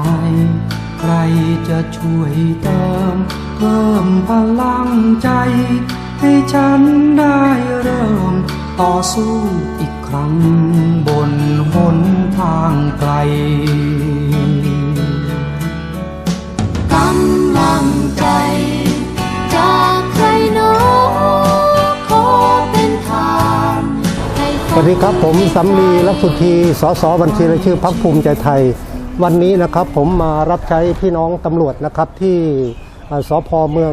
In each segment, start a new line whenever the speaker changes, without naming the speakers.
าย ใครจะช่วยเติม เพิ่มพลังใจ ให้ฉันได้เริ่ม ต่อสู้อีกครั้ง บนหนทางไกล
กำลังใจจากใครหนอขอเป็นทานให้
สวัสดีครับผมสำลีลักษุทีสสบัญชีรายชื่อพักภูมิใจไทย วันนี้นะครับผมมารับใช้พี่น้องตำรวจนะครับที่เอ่อสพเมือง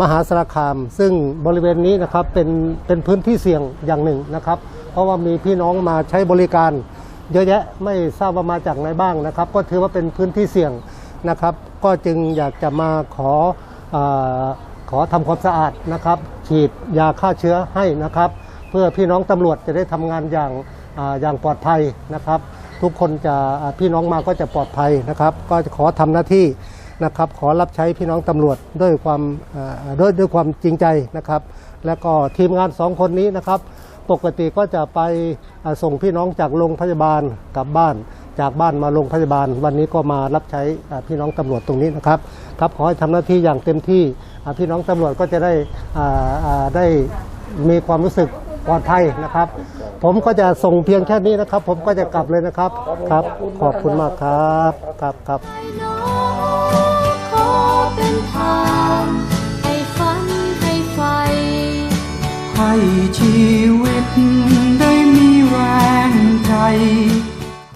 มหาสารคาม ซึ่งบริเวณนี้นะครับเป็นเป็นพื้นที่เสี่ยงอย่างหนึ่งนะครับ เพราะว่ามีพี่น้องมาใช้บริการ เยอะแยะไม่ทราบว่ามาจากไหนบ้างนะครับ ก็ถือว่าเป็นพื้นที่เสี่ยงนะครับ ก็จึงอยากจะมาขออขอทำความสะอาดนะครับ ฉีดยาฆ่าเชื้อให้นะครับ เพื่อพี่น้องตำรวจจะได้ทำงานอย่างออย่างปลอดภัยนะครับ ทุกคนจะพี่น้องมาก็จะปลอดภัยนะครับ ก็จะขอทำหน้าที่นะครับ ขอรับใช้พี่น้องตำรวจด้วยความด้วยด้วยความจริงใจนะครับ แล้วก็ทีมงานสองคนนี้นะครับ ปกติก็จะไปส่งพี่น้องจากโรงพยาบาลกลับบ้านจากบ้านมาโรงพยาบาล วันนี้ก็มารับใช้พี่น้องตำรวจตรงนี้นะครับครับขอให้ทำหน้าที่อย่างเต็มที่พี่น้องตำรวจก็จะได้ได้มีความรู้สึก ปลอดภัยนะครับ ผมก็จะส่งเพียงแค่นี้นะครับ ผมก็จะกลับเลยนะครับครับ ขอบคุณมากครับครับครับ
ให้ชีวิตได้มีแรงใจ